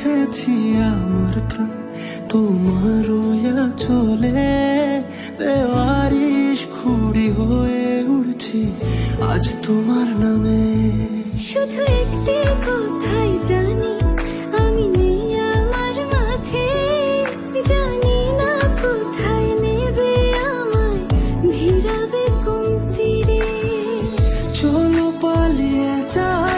বেঁধেছি আমার প্রাণ। তোমার চলে। বেওয়ারিশ খুড়ি হয়ে উঠছি আজ তোমার নামে। শুধু একটি কথাই জানি আমি নেই আমার মাঝে। জানি না কোথায় নেবে আমায় ভিড়াবে কোন তীরে। চলো পালিয়ে যা